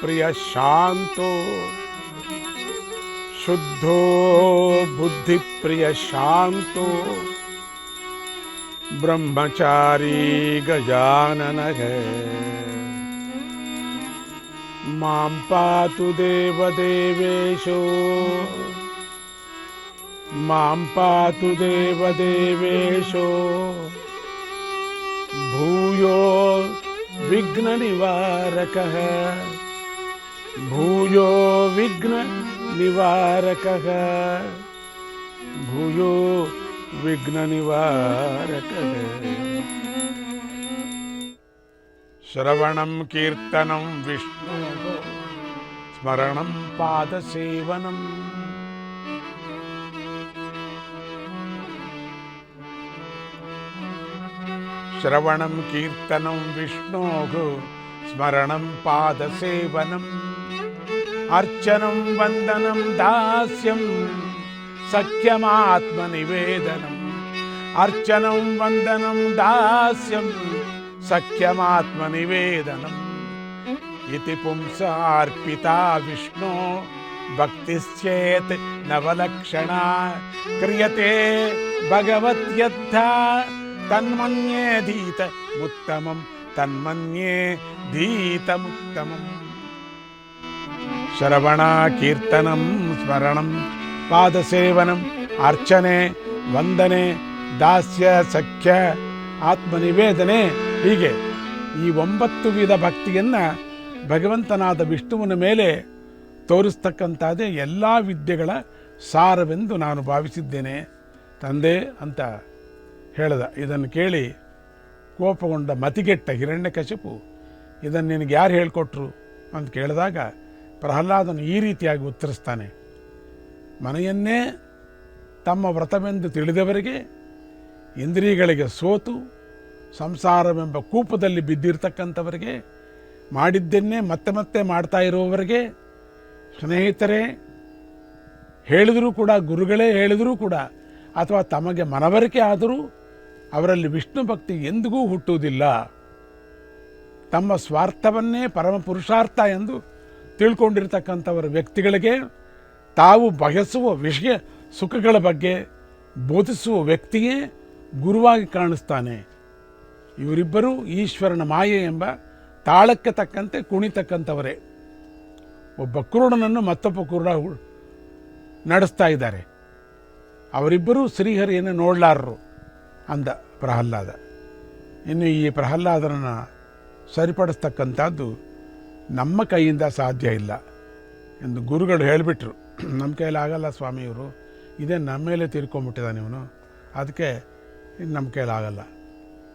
प्रिय शांतो। शुद्धो बुद्धि प्रिय शांतो। ब्रह्मचारी गजानन है। माँ पातु देवदेवेशो माँ पातु देवदेवेशो भूयो विघ्ननिवारकः भूयो विघ्ननिवारकः भूयो विघ्ननिवारकः श्रवणं कीर्तनं विष्णु स्मरणं पादसेवनम् श्रवणं कीर्तनं विष्णोः स्मरणं पादसेवनम् ಸ್ಮರಣಂ ಪಾದಸೇವನಂ ಅರ್ಚನಂ ವಂದನಂ ದಾಸ್ಯಂ ಸಖ್ಯಮಾತ್ಮನಿವೇದನಂ ಅರ್ಚನಂ ವಂದನಂ ದಾಸ್ಯಂ ಸಖ್ಯಮಾತ್ಮನಿವೇದನಂ ಇತಿ ಪುಂಸಾರ್ಪಿತಾ ವಿಷ್ಣು ಭಕ್ತಿಶ್ಚೇತ್ ನವಲಕ್ಷಣ ಕ್ರಿಯತೆ ಭಗವತ್ಯರ್ಥ ತನ್ಮನ್ಯೇ ಧೀತ ಮುತ್ತಮಂ ತನ್ಮನ್ಯೇ ಧೀತಮುತ್ತಮಂ ಶ್ರವಣ ಕೀರ್ತನಂ, ಸ್ಮರಣಂ, ಪಾದಸೇವನಂ, ಅರ್ಚನೆ, ವಂದನೆ, ದಾಸ್ಯ, ಸಖ್ಯ, ಆತ್ಮನಿವೇದನೆ, ಹೀಗೆ ಈ ಒಂಬತ್ತು ವಿಧ ಭಕ್ತಿಯನ್ನು ಭಗವಂತನಾದ ವಿಷ್ಣುವಿನ ಮೇಲೆ ತೋರಿಸ್ತಕ್ಕಂಥದ್ದೇ ಎಲ್ಲ ವಿದ್ಯೆಗಳ ಸಾರವೆಂದು ನಾನು ಭಾವಿಸಿದ್ದೇನೆ. ತಂದೆ ಅಂತ ಹೇಳ್ದ. ಇದನ್ನು ಕೇಳಿ ಕೋಪಗೊಂಡ ಮತಿಗೆಟ್ಟ ಹಿರಣ್ಯಕಶಿಪು ಇದನ್ನು ನಿನಗೆ ಯಾರು ಹೇಳಿಕೊಟ್ರು? ಅಂತ ಕೇಳಿದಾಗ ಪ್ರಹ್ಲಾದನು ಈ ರೀತಿಯಾಗಿ ಉತ್ತರಿಸ್ತಾನೆ, ಮನೆಯನ್ನೇ ತಮ್ಮ ವ್ರತವೆಂದು ತಿಳಿದವರಿಗೆ, ಇಂದ್ರಿಯಗಳಿಗೆ ಸೋತು, ಸಂಸಾರವೆಂಬ ಕೂಪದಲ್ಲಿ ಬಿದ್ದಿರ್ತಕ್ಕಂಥವರಿಗೆ, ಮಾಡಿದ್ದನ್ನೇ ಮತ್ತೆ ಮತ್ತೆ ಮಾಡ್ತಾ ಇರುವವರಿಗೆ, ಸ್ನೇಹಿತರೇ, ಹೇಳಿದರೂ ಕೂಡ, ಗುರುಗಳೇ ಹೇಳಿದರೂ ಕೂಡ, ಅಥವಾ ತಮಗೆ ಮನವರಿಕೆ ಆದರೂ ಅವರಲ್ಲಿ ವಿಷ್ಣು ಭಕ್ತಿ ಎಂದಿಗೂ ಹುಟ್ಟುವುದಿಲ್ಲ. ತಮ್ಮ ಸ್ವಾರ್ಥವನ್ನೇ ಪರಮ ಪುರುಷಾರ್ಥ ಎಂದು ತಿಳ್ಕೊಂಡಿರ್ತಕ್ಕಂಥವರ ವ್ಯಕ್ತಿಗಳಿಗೆ ತಾವು ಬಯಸುವ ವಿಷಯ ಸುಖಗಳ ಬಗ್ಗೆ ಬೋಧಿಸುವ ವ್ಯಕ್ತಿಯೇ ಗುರುವಾಗಿ ಕಾಣಿಸ್ತಾನೆ. ಇವರಿಬ್ಬರೂ ಈಶ್ವರನ ಮಾಯೆ ಎಂಬ ತಾಳಕ್ಕೆ ತಕ್ಕಂತೆ ಕುಣಿತಕ್ಕಂಥವರೇ. ಒಬ್ಬ ಕುರುಡನನ್ನು ಮತ್ತೊಬ್ಬ ಕುರುಡ ನಡೆಸ್ತಾ ಇದ್ದಾರೆ. ಅವರಿಬ್ಬರೂ ಶ್ರೀಹರಿಯನ್ನು ನೋಡಲಾರರು ಅಂದ ಪ್ರಹ್ಲಾದ. ಇನ್ನು ಈ ಪ್ರಹ್ಲಾದನನ್ನು ಸರಿಪಡಿಸ್ತಕ್ಕಂಥದ್ದು ನಮ್ಮ ಕೈಯಿಂದ ಸಾಧ್ಯ ಇಲ್ಲ ಎಂದು ಗುರುಗಳು ಹೇಳಿಬಿಟ್ರು. ನಮ್ಮ ಕೈಯಲ್ಲಿ ಆಗಲ್ಲ ಸ್ವಾಮಿಯವರು ಇದೇ ನಮ್ಮ ಮೇಲೆ ತೀರ್ಕೊಂಬಿಟ್ಟಿದ್ದಾನೆ ಇವನು. ಅದಕ್ಕೆ ಇದು ನಮ್ಮ ಕೈಲಾಗಲ್ಲ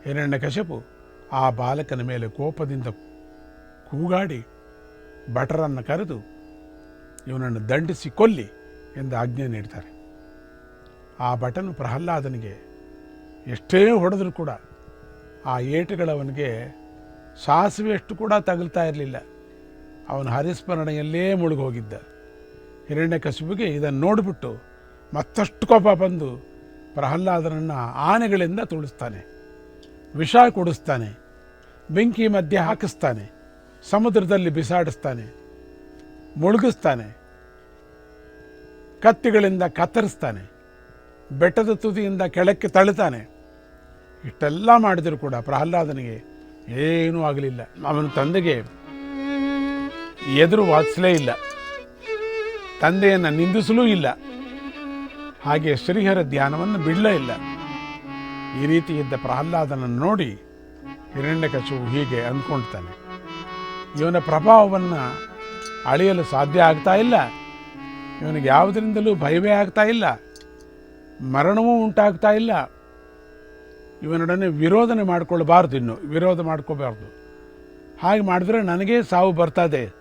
ಹಿರಣ್ಯ ಕಶಪು ಆ ಬಾಲಕನ ಮೇಲೆ ಕೋಪದಿಂದ ಕೂಗಾಡಿ ಭಟರನ್ನು ಕರೆದು ಇವನನ್ನು ದಂಡಿಸಿ ಕೊಲ್ಲಿ ಎಂದು ಆಜ್ಞೆ ನೀಡ್ತಾರೆ. ಆ ಭಟನು ಪ್ರಹ್ಲಾದನಿಗೆ ಎಷ್ಟೇ ಹೊಡೆದರೂ ಕೂಡ ಆ ಏಟುಗಳವನಿಗೆ ಸಾಸಿವೆಯಷ್ಟು ಕೂಡ ತಗಲ್ತಾ ಇರಲಿಲ್ಲ. ಅವನು ಹರಿಸ್ಮರಣೆಯಲ್ಲೇ ಮುಳುಗೋಗಿದ್ದ. ಹಿರಣ್ಯ ಕಸುಬಿಗೆ ಇದನ್ನು ನೋಡಿಬಿಟ್ಟು ಮತ್ತಷ್ಟು ಕೋಪ ಬಂದು ಪ್ರಹ್ಲಾದನನ್ನು ಆನೆಗಳಿಂದ ತುಳಿಸ್ತಾನೆ. ವಿಷ ಕೊಡಿಸ್ತಾನೆ. ಬೆಂಕಿ ಮಧ್ಯೆ ಹಾಕಿಸ್ತಾನೆ. ಸಮುದ್ರದಲ್ಲಿ ಬಿಸಾಡಿಸ್ತಾನೆ. ಮುಳುಗಿಸ್ತಾನೆ. ಕತ್ತಿಗಳಿಂದ ಕತ್ತರಿಸ್ತಾನೆ. ಬೆಟ್ಟದ ತುದಿಯಿಂದ ಕೆಳಕ್ಕೆ ತಳಿತಾನೆ ಇಷ್ಟೆಲ್ಲ ಮಾಡಿದರೂ ಕೂಡ ಪ್ರಹ್ಲಾದನಿಗೆ ಏನೂ ಆಗಲಿಲ್ಲ. ಅವನ ತಂದೆಗೆ ಎದುರು ವಾದಿಸಲೇ ಇಲ್ಲ. ತಂದೆಯನ್ನು ನಿಂದಿಸಲೂ ಇಲ್ಲ. ಹಾಗೆ ಶ್ರೀಹರ ಧ್ಯಾನವನ್ನು ಬಿಡಲೇ ಇಲ್ಲ. ಈ ರೀತಿ ಇದ್ದ ಪ್ರಹ್ಲಾದನನ್ನು ನೋಡಿ ಹಿರಣ್ಯಕಶಿಪು ಹೀಗೆ ಅಂದ್ಕೊಳ್ತಾನೆ ಇವನ ಪ್ರಭಾವವನ್ನು ಅಳೆಯಲು ಸಾಧ್ಯ ಆಗ್ತಾ ಇಲ್ಲ. ಇವನಿಗೆ ಯಾವುದರಿಂದಲೂ ಭಯವೇ ಆಗ್ತಾ ಇಲ್ಲ. ಮರಣವೂ ಉಂಟಾಗ್ತಾ ಇಲ್ಲ. ಇವನೊಡನೆ ವಿರೋಧನೆ ಮಾಡಿಕೊಳ್ಳಬಾರ್ದು ಇನ್ನು. ವಿರೋಧ ಮಾಡ್ಕೋಬಾರ್ದು ಹಾಗೆ ಮಾಡಿದ್ರೆ ನನಗೇ ಸಾವು ಬರ್ತದೆ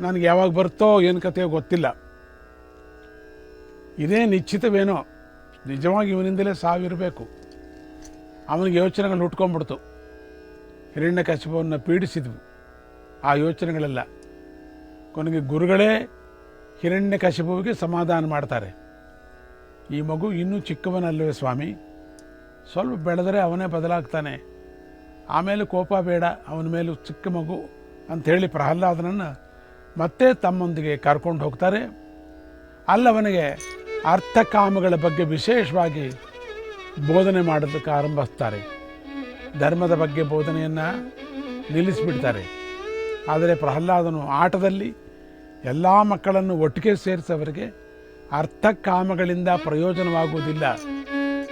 ನನಗೆ ಯಾವಾಗ ಬರ್ತೋ ಏನು ಕಥೆಯೋ ಗೊತ್ತಿಲ್ಲ. ಇದೇ ನಿಶ್ಚಿತವೇನೋ, ನಿಜವಾಗಿ ಇವನಿಂದಲೇ ಸಾವಿರಬೇಕು. ಅವನಿಗೆ ಯೋಚನೆಗಳು ಹುಟ್ಕೊಂಡ್ಬಿಡ್ತು ಹಿರಣ್ಯ ಕಶ್ಯಪವನ್ನು ಪೀಡಿಸಿದ್ವು. ಆ ಯೋಚನೆಗಳೆಲ್ಲ. ಕೊನೆಗೆ ಗುರುಗಳೇ ಹಿರಣ್ಯ ಕಶಪುವಿಗೆ ಸಮಾಧಾನ ಮಾಡ್ತಾರೆ. ಈ ಮಗು ಇನ್ನೂ ಚಿಕ್ಕವನಲ್ಲವೇ ಸ್ವಾಮಿ? ಸ್ವಲ್ಪ ಬೆಳೆದರೆ ಅವನೇ ಬದಲಾಗ್ತಾನೆ. ಆಮೇಲೆ ಕೋಪ ಬೇಡ, ಅವನ ಮೇಲೂ ಚಿಕ್ಕ ಮಗು ಅಂಥೇಳಿ ಪ್ರಹ್ಲಾದನನ್ನು ಮತ್ತೆ ತಮ್ಮೊಂದಿಗೆ ಕರ್ಕೊಂಡು ಹೋಗ್ತಾರೆ. ಅಲ್ಲವನಿಗೆ ಅರ್ಥಕಾಮಗಳ ಬಗ್ಗೆ ವಿಶೇಷವಾಗಿ ಬೋಧನೆ ಮಾಡೋದಕ್ಕೆ ಆರಂಭಿಸ್ತಾರೆ. ಧರ್ಮದ ಬಗ್ಗೆ ಬೋಧನೆಯನ್ನು ನಿಲ್ಲಿಸಿಬಿಡ್ತಾರೆ. ಆದರೆ ಪ್ರಹ್ಲಾದನು ಆಟದಲ್ಲಿ ಎಲ್ಲ ಮಕ್ಕಳನ್ನು ಒಟ್ಟಿಗೆ ಸೇರಿಸವರಿಗೆ ಅರ್ಥಕಾಮಗಳಿಂದ ಪ್ರಯೋಜನವಾಗುವುದಿಲ್ಲ.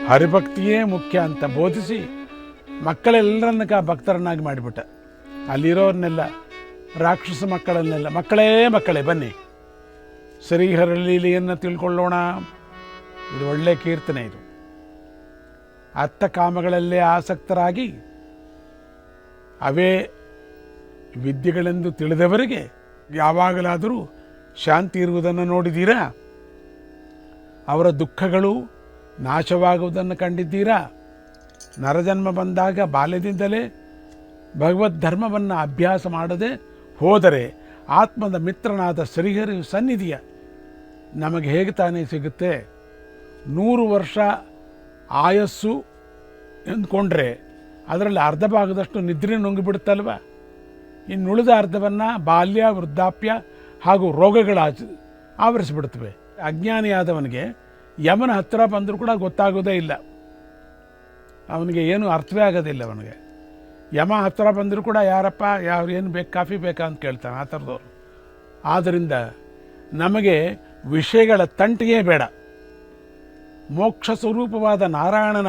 ಹರಿಭಕ್ತಿಯೇ ಮುಖ್ಯ ಅಂತ ಬೋಧಿಸಿ ಮಕ್ಕಳೆಲ್ಲರನ್ನ ಭಕ್ತರನ್ನಾಗಿ ಮಾಡಿಬಿಟ್ಟ. ಅಲ್ಲಿರೋರ್ನೆಲ್ಲ ರಾಕ್ಷಸ ಮಕ್ಕಳನ್ನೆಲ್ಲ, ಮಕ್ಕಳೇ ಮಕ್ಕಳೇ, ಬನ್ನಿ. ಶ್ರೀಹರ ಲೀಲೆಯನ್ನು ತಿಳ್ಕೊಳ್ಳೋಣ. ಇದು ಒಳ್ಳೆ ಕೀರ್ತನೆ ಇದು. ಅತ್ತ ಕಾಮಗಳಲ್ಲೇ ಆಸಕ್ತರಾಗಿ ಅವೇ ವಿದ್ಯೆಗಳೆಂದು ತಿಳಿದವರಿಗೆ ಯಾವಾಗಲಾದರೂ ಶಾಂತಿ ಇರುವುದನ್ನು ನೋಡಿದ್ದೀರಾ? ಅವರ ದುಃಖಗಳು ನಾಶವಾಗುವುದನ್ನು ಕಂಡಿದ್ದೀರಾ? ನರಜನ್ಮ ಬಂದಾಗ ಬಾಲ್ಯದಿಂದಲೇ ಭಗವದ್ ಧರ್ಮವನ್ನು ಅಭ್ಯಾಸ ಮಾಡದೆ ಹೋದರೆ ಆತ್ಮದ ಮಿತ್ರನಾದ ಶ್ರೀಹರಿ ಸನ್ನಿಧಿಯ ನಮಗೆ ಹೇಗೆ ತಾನೇ ಸಿಗುತ್ತೆ? ನೂರು ವರ್ಷ ಆಯಸ್ಸು ಎಂದ್ಕೊಂಡ್ರೆ ಅದರಲ್ಲಿ ಅರ್ಧ ಭಾಗದಷ್ಟು ನಿದ್ರೆ ನುಂಗಿಬಿಡುತ್ತಲ್ವ? ಇನ್ನುಳಿದ ಅರ್ಧವನ್ನು ಬಾಲ್ಯ, ವೃದ್ಧಾಪ್ಯ ಹಾಗೂ ರೋಗಗಳ ಆವರಿಸಿಬಿಡ್ತವೆ ಅಜ್ಞಾನಿಯಾದವನಿಗೆ ಯಮನ ಹತ್ತಿರ ಬಂದರೂ ಕೂಡ ಗೊತ್ತಾಗೋದೇ ಇಲ್ಲ. ಅವನಿಗೆ ಏನು ಅರ್ಥವೇ ಆಗೋದಿಲ್ಲ ಅವನಿಗೆ. ಯಮ ಹತ್ತಿರ ಬಂದರೂ ಕೂಡ ಯಾರಪ್ಪ, ಯಾರು ಏನು ಬೇಕು, ಕಾಫಿ ಬೇಕಾ ಅಂತ ಕೇಳ್ತಾನೆ, ಆ ಥರದವ್ರು ಆದ್ದರಿಂದ ನಮಗೆ ವಿಷಯಗಳ ತಂಟಿಗೆ ಬೇಡ. ಮೋಕ್ಷ ಸ್ವರೂಪವಾದ ನಾರಾಯಣನ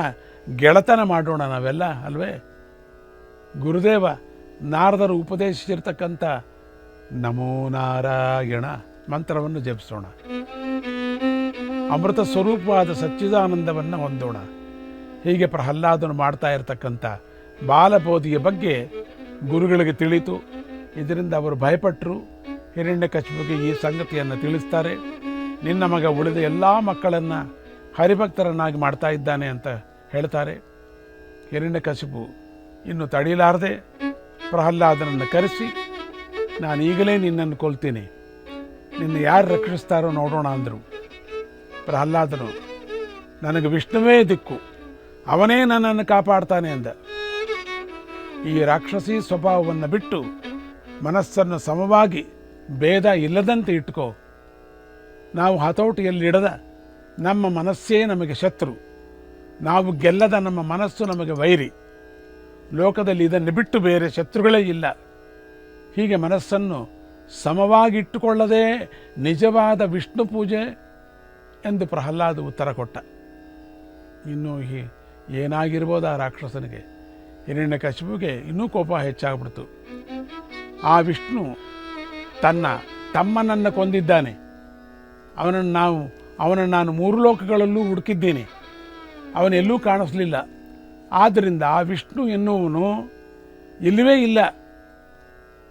ಗೆಳತನ ಮಾಡೋಣ ನಾವೆಲ್ಲ, ಅಲ್ವೇ? ಗುರುದೇವ ನಾರದರು ಉಪದೇಶಿಸಿರ್ತಕ್ಕಂಥ ನಮೋ ನಾರಾಯಣ ಮಂತ್ರವನ್ನು ಜಪಿಸೋಣ. ಅಮೃತ ಸ್ವರೂಪವಾದ ಸಚ್ಚಿದಾನಂದವನ್ನು ಹೊಂದೋಣ. ಹೀಗೆ ಪ್ರಹ್ಲಾದನು ಮಾಡ್ತಾ ಇರತಕ್ಕಂಥ ಬಾಲಬೋಧಿಯ ಬಗ್ಗೆ ಗುರುಗಳಿಗೆ ತಿಳಿತು. ಇದರಿಂದ ಅವರು ಭಯಪಟ್ಟರು ಹಿರಣ್ಯಕಶಿಪಿಗೆ ಈ ಸಂಗತಿಯನ್ನು ತಿಳಿಸ್ತಾರೆ. ನಿನ್ನ ಮಗ ಉಳಿದ ಎಲ್ಲ ಮಕ್ಕಳನ್ನು ಹರಿಭಕ್ತರನ್ನಾಗಿ ಮಾಡ್ತಾ ಇದ್ದಾನೆ ಅಂತ ಹೇಳ್ತಾರೆ. ಹಿರಣ್ಯಕಶಿಪು ಇನ್ನು ತಡೆಯಲಾರದೆ ಪ್ರಹ್ಲಾದನನ್ನು ಕರೆಸಿ ನಾನು ಈಗಲೇ ನಿನ್ನನ್ನು ಕೊಲ್ತೀನಿ. ನಿನ್ನ ಯಾರು ರಕ್ಷಿಸ್ತಾರೋ ನೋಡೋಣ ಅಂದರು. ಪ್ರಹ್ಲಾದನು, ನನಗೆ ವಿಷ್ಣುವೇ ದಿಕ್ಕು. ಅವನೇ ನನ್ನನ್ನು ಕಾಪಾಡ್ತಾನೆ ಅಂದ. ಈ ರಾಕ್ಷಸಿ ಸ್ವಭಾವವನ್ನು ಬಿಟ್ಟು ಮನಸ್ಸನ್ನು ಸಮವಾಗಿ ಭೇದ ಇಲ್ಲದಂತೆ ಇಟ್ಕೋ. ನಾವು ಹತೋಟಿಯಲ್ಲಿಡದ ನಮ್ಮ ಮನಸ್ಸೇ ನಮಗೆ ಶತ್ರು. ನಾವು ಗೆಲ್ಲದ ನಮ್ಮ ಮನಸ್ಸು ನಮಗೆ ವೈರಿ. ಲೋಕದಲ್ಲಿ ಇದನ್ನು ಬಿಟ್ಟು ಬೇರೆ ಶತ್ರುಗಳೇ ಇಲ್ಲ. ಹೀಗೆ ಮನಸ್ಸನ್ನು ಸಮವಾಗಿಟ್ಟುಕೊಳ್ಳದೆ ನಿಜವಾದ ವಿಷ್ಣು ಪೂಜೆ ಎಂದು ಪ್ರಹ್ಲಾದ ಉತ್ತರ ಕೊಟ್ಟ. ಇನ್ನು ಏನಾಗಿರ್ಬೋದು ಆ ರಾಕ್ಷಸನಿಗೆ? ಹಿರಣ್ಯಕಶಿಪುಗೆ ಇನ್ನೂ ಕೋಪ ಹೆಚ್ಚಾಗ್ಬಿಡ್ತು. ಆ ವಿಷ್ಣು ತನ್ನ ತಮ್ಮನನ್ನು ಕೊಂದಿದ್ದಾನೆ. ಅವನನ್ನು ನಾವು, ಅವನನ್ನು ನಾನು ಮೂರು ಲೋಕಗಳಲ್ಲೂ ಹುಡುಕಿದ್ದೀನಿ. ಅವನೆಲ್ಲೂ ಕಾಣಿಸ್ಲಿಲ್ಲ. ಆದ್ದರಿಂದ ಆ ವಿಷ್ಣು ಎನ್ನುವನು ಇಲ್ಲವೇ ಇಲ್ಲ.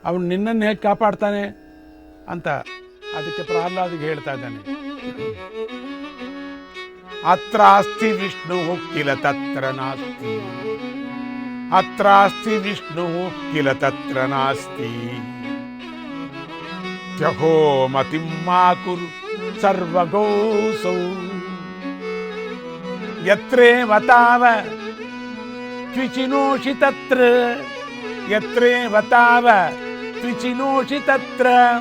ಅವನು ನಿನ್ನನ್ನು ಹೇಗೆ ಕಾಪಾಡ್ತಾನೆ ಅಂತ ಅದಕ್ಕೆ ಪ್ರಹ್ಲಾದಿಗೆ ಹೇಳ್ತಾ ಇದ್ದಾನೆ. ಅತ್ರಾಸ್ತಿ ವಿಷ್ಣು, ಹೋಗ್ತಿಲ್ಲ, ತತ್ರ ನಾಸ್ತಿ. अत्रास्ति विष्णुः किल तत्र नास्ति? त्यहो ज्यगोमतिम् मा कुरु सर्वगोऽसौ। यत्रेव ताव त्विचिनोषि तत्र यत्रेव ताव त्विचिनोषि तत्र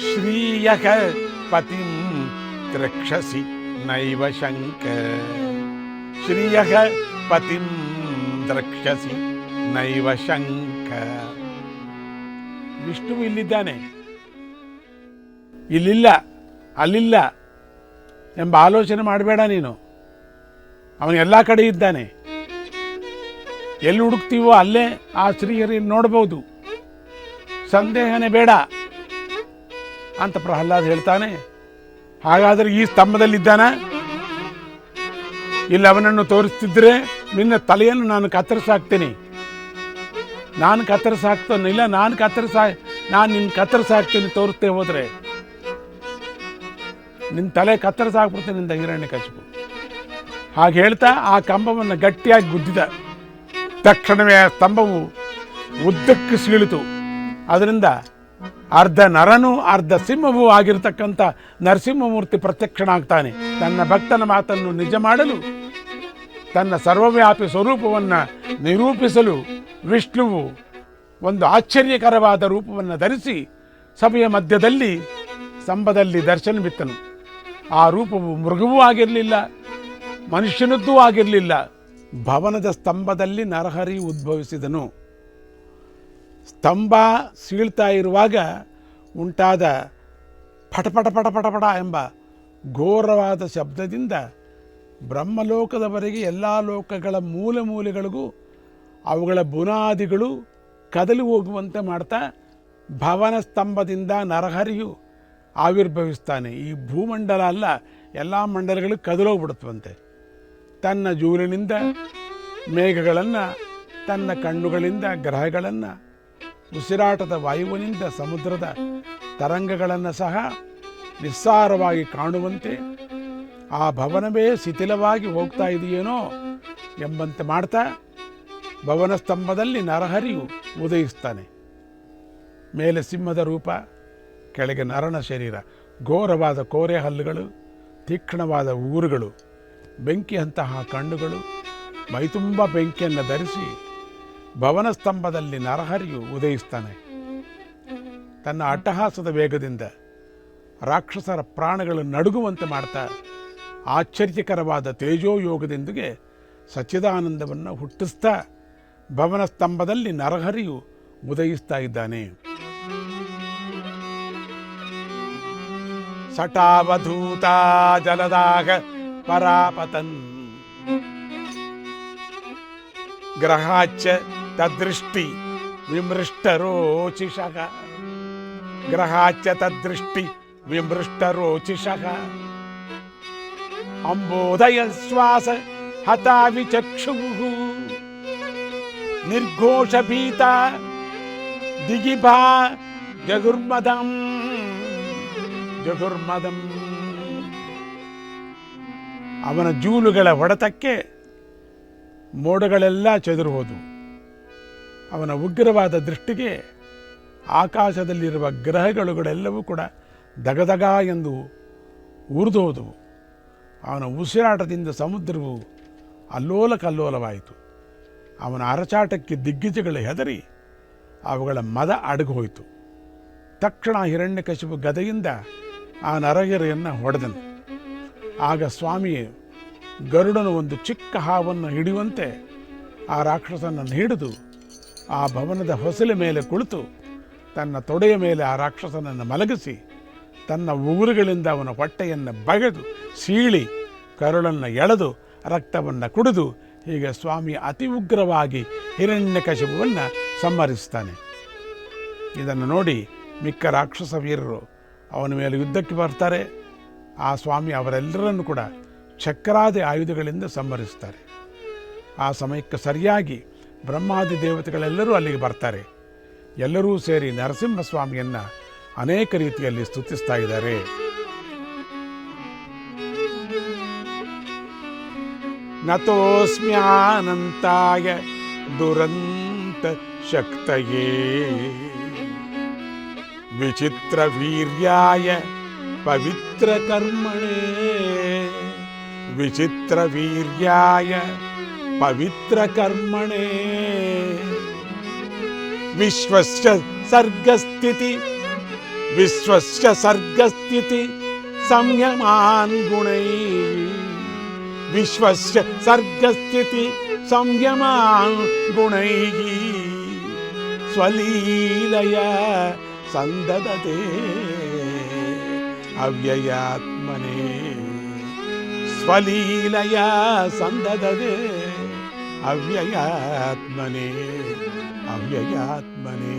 श्रीयः पतिम् द्रक्षसि नैव शङ्क श्रियः पतिम् ದ್ರಕ್ಷಸಿ ನೈವ ಶಂಕ ವಿಷ್ಣು ಇಲ್ಲಿದ್ದಾನೆ. ಇಲ್ಲಿಲ್ಲ, ಅಲ್ಲಿಲ್ಲ ಎಂಬ ಆಲೋಚನೆ ಮಾಡಬೇಡ ನೀನು. ಅವನು ಎಲ್ಲ ಕಡೆ ಇದ್ದಾನೆ. ಎಲ್ಲಿ ಹುಡುಕ್ತೀವೋ ಅಲ್ಲೇ ಆ ಶ್ರೀಹರಿಯನ್ನು ನೋಡಬಹುದು. ಸಂದೇಹನೇ ಬೇಡ ಅಂತ ಪ್ರಹ್ಲಾದ್ ಹೇಳ್ತಾನೆ. ಹಾಗಾದರೆ ಈ ಸ್ತಂಭದಲ್ಲಿದ್ದಾನ? ಇಲ್ಲಿ ಅವನನ್ನು ತೋರಿಸ್ತಿದ್ರೆ ನಿನ್ನ ತಲೆಯನ್ನು ನಾನು ಕತ್ತರಿಸಾಕ್ತೀನಿ. ನಾನು ಕತ್ತರಿಸಾಕ್ತಾನೆ, ಇಲ್ಲ ನಾನು ಕತ್ತರಿಸ, ನಾನು ನಿನ್ನ ಕತ್ತರಿಸಾಕ್ತೀನಿ ತೋರಿಸ್ತೇ ಹೋದರೆ. ನಿನ್ನ ತಲೆ ಕತ್ತರಿಸಾಕ್ಬಿಡ್ತೀನಿ ನಿಂದ ಹಿರಣ್ಯ ಕಚಿಪು ಹಾಗೆ ಹೇಳ್ತಾ ಆ ಕಂಬವನ್ನು ಗಟ್ಟಿಯಾಗಿ ಗುದ್ದಿದ. ತಕ್ಷಣವೇ ಆ ಸ್ತಂಭವು ಉದ್ದಕ್ಕೆ ಸೀಳಿತು ಅದರಿಂದ ಅರ್ಧ ನರನು, ಅರ್ಧ ಸಿಂಹವೂ ಆಗಿರತಕ್ಕಂಥ ನರಸಿಂಹಮೂರ್ತಿ ಪ್ರತ್ಯಕ್ಷನಾಗ್ತಾನೆ. ತನ್ನ ಭಕ್ತನ ಮಾತನ್ನು ನಿಜ ಮಾಡಲು ತನ್ನ ಸರ್ವವ್ಯಾಪಿ ಸ್ವರೂಪವನ್ನು ನಿರೂಪಿಸಲು ವಿಷ್ಣುವು ಒಂದು ಆಶ್ಚರ್ಯಕರವಾದ ರೂಪವನ್ನು ಧರಿಸಿ ಸಭೆಯ ಮಧ್ಯದಲ್ಲಿ ಸ್ತಂಭದಲ್ಲಿ ದರ್ಶನವಿತ್ತನು ಆ ರೂಪವು ಮೃಗವೂ ಆಗಿರಲಿಲ್ಲ, ಮನುಷ್ಯನದ್ದೂ ಆಗಿರಲಿಲ್ಲ. ಭವನದ ಸ್ತಂಭದಲ್ಲಿ ನರಹರಿ ಉದ್ಭವಿಸಿದನು. ಸ್ತಂಭ ಸೀಳ್ತಾ ಇರುವಾಗ ಉಂಟಾದ ಪಟಪಟ ಪಟ ಪಟ ಪಟ ಎಂಬ ಘೋರವಾದ ಶಬ್ದದಿಂದ ಬ್ರಹ್ಮಲೋಕದವರೆಗೆ ಎಲ್ಲ ಲೋಕಗಳ ಮೂಲ ಮೂಲೆಗಳಿಗೂ ಅವುಗಳ ಬುನಾದಿಗಳು ಕದಲಿ ಹೋಗುವಂತೆ ಮಾಡ್ತಾ ಭವನ ಸ್ತಂಭದಿಂದ ನರಹರಿಯು ಆವಿರ್ಭವಿಸ್ತಾನೆ. ಈ ಭೂಮಂಡಲ ಅಲ್ಲ, ಎಲ್ಲ ಮಂಡಲಗಳು ಕದಲೋಗ್ಬಿಡುತ್ತವಂತೆ ತನ್ನ ಜೂಲಿನಿಂದ ಮೇಘಗಳನ್ನು, ತನ್ನ ಕಣ್ಣುಗಳಿಂದ ಗ್ರಹಗಳನ್ನು, ಉಸಿರಾಟದ ವಾಯುವಿನಿಂದ ಸಮುದ್ರದ ತರಂಗಗಳನ್ನು ಸಹ ನಿಸ್ಸಾರವಾಗಿ ಕಾಣುವಂತೆ ಆ ಭವನವೇ ಶಿಥಿಲವಾಗಿ ಹೋಗ್ತಾ ಇದೆಯೇನೋ ಎಂಬಂತೆ ಮಾಡ್ತಾ ಭವನ ಸ್ತಂಭದಲ್ಲಿ ನರಹರಿಯು ಉದಯಿಸ್ತಾನೆ. ಮೇಲೆ ಸಿಂಹದ ರೂಪ, ಕೆಳಗೆ ನರನ ಶರೀರ, ಘೋರವಾದ ಕೋರೆ ಹಲ್ಲುಗಳು, ತೀಕ್ಷ್ಣವಾದ ಊರುಗಳು, ಬೆಂಕಿಯಂತಹ ಕಣ್ಣುಗಳು, ಮೈತುಂಬ ಬೆಂಕಿಯನ್ನು ಧರಿಸಿ ಭವನ ಸ್ತಂಭದಲ್ಲಿ ನರಹರಿಯು ಉದಯಿಸ್ತಾನೆ. ತನ್ನ ಅಟ್ಟಹಾಸದ ವೇಗದಿಂದ ರಾಕ್ಷಸರ ಪ್ರಾಣಗಳು ನಡುಗುವಂತೆ ಮಾಡ್ತಾ ಆಶ್ಚರ್ಯಕರವಾದ ತೇಜೋಯೋಗದೊಂದಿಗೆ ಸಚ್ಚಿದಾನಂದವನ್ನು ಹುಟ್ಟಿಸ್ತಾ ಭವನ ಸ್ತಂಭದಲ್ಲಿ ನರಹರಿಯು ಉದಯಿಸ್ತಾ ಇದ್ದಾನೆ. ಸಟಾವಧೂತ ಜಲದಾಗ ಪರಾಪತನ್. ಗ್ರಹಾಚ ತದೃಷ್ಟಿ ವಿಮೃಷ್ಟರೋಚಿಷಃ. ಗ್ರಹಾಚ ತದೃಷ್ಟಿ ವಿಮೃಷ್ಟರೋಚಿಷಃ. ಅಂಬೋದಯ ಶ್ವಾಸ ಹತಾವಿ ಚಕ್ಷುಃ ನಿರ್ಘೋಷ ಭೀತ ದಿಗಿಭಾ ಜಗುರ್ಮದಂ. ಜಗುರ್ಮದಂ. ಅವನ ಜೂಲುಗಳ ಹೊಡೆತಕ್ಕೆ ಮೋಡಗಳೆಲ್ಲ ಚದುರುವುದು. ಅವನ ಉಗ್ರವಾದ ದೃಷ್ಟಿಗೆ ಆಕಾಶದಲ್ಲಿರುವ ಗ್ರಹಗಳುಗಳೆಲ್ಲವೂ ಕೂಡ ದಗದಗ ಎಂದು ಉರಿದು ಹೋದವು ಅವನ ಉಸಿರಾಟದಿಂದ ಸಮುದ್ರವು ಅಲ್ಲೋಲ ಕಲ್ಲೋಲವಾಯಿತು ಅವನ ಅರಚಾಟಕ್ಕೆ ದಿಗ್ಗಜಗಳು ಹೆದರಿ ಅವುಗಳ ಮದ ಅಡಗು ಹೋಯಿತು. ತಕ್ಷಣ ಹಿರಣ್ಯಕಶಿಪು ಗದೆಯಿಂದ ಆ ನರಗೆರೆಯನ್ನು ಹೊಡೆದನು. ಆಗ ಸ್ವಾಮಿ ಗರುಡನು ಒಂದು ಚಿಕ್ಕ ಹಾವನ್ನು ಹಿಡಿಯುವಂತೆ ಆ ರಾಕ್ಷಸನನ್ನು ಹಿಡಿದು ಆ ಭವನದ ಹೊಸಲ ಮೇಲೆ ಕುಳಿತು ತನ್ನ ತೊಡೆಯ ಮೇಲೆ ಆ ರಾಕ್ಷಸನನ್ನು ಮಲಗಿಸಿ ತನ್ನ ಉಗುರುಗಳಿಂದ ಅವನ ಹೊಟ್ಟೆಯನ್ನು ಬಗೆದು ಸೀಳಿ ಕರುಳನ್ನು ಎಳೆದು ರಕ್ತವನ್ನು ಕುಡಿದು ಹೀಗೆ ಸ್ವಾಮಿ ಅತಿ ಉಗ್ರವಾಗಿ ಹಿರಣ್ಯಕಶಿಪುವನ್ನು ಸಂಹರಿಸ್ತಾನೆ ಇದನ್ನು ನೋಡಿ ಮಿಕ್ಕ ರಾಕ್ಷಸ ವೀರರು ಅವನ ಮೇಲೆ ಯುದ್ಧಕ್ಕೆ ಬರ್ತಾರೆ. ಆ ಸ್ವಾಮಿ ಅವರೆಲ್ಲರನ್ನು ಕೂಡ ಚಕ್ರಾದಿ ಆಯುಧಗಳಿಂದ ಸಂಹರಿಸ್ತಾರೆ ಆ ಸಮಯಕ್ಕೆ ಸರಿಯಾಗಿ ಬ್ರಹ್ಮಾದಿ ದೇವತೆಗಳೆಲ್ಲರೂ ಅಲ್ಲಿಗೆ ಬರ್ತಾರೆ. ಎಲ್ಲರೂ ಸೇರಿ ನರಸಿಂಹಸ್ವಾಮಿಯನ್ನು ಅನೇಕ ರೀತಿಯಲ್ಲಿ ಸ್ತುತಿಸ್ತಾ ಇದ್ದಾರೆ. नतोऽस्म्यानन्ताय दुरन्तशक्तये। विचित्रवीर्याय पवित्रकर्मणे। विचित्रवीर्याय पवित्रकर्मणे। विश्वस्य सर्गस्थिति विश्वस्य सर्गस्थिति संयमान् गुणैः। విశ్వస్య సర్గస్థితి సంయమాన్ గుణై స్వలీలయ సందదతే అవ్యయాత్మనే స్వలీలయా సందదదే అవ్యయాత్మనే అవ్యయాత్మనే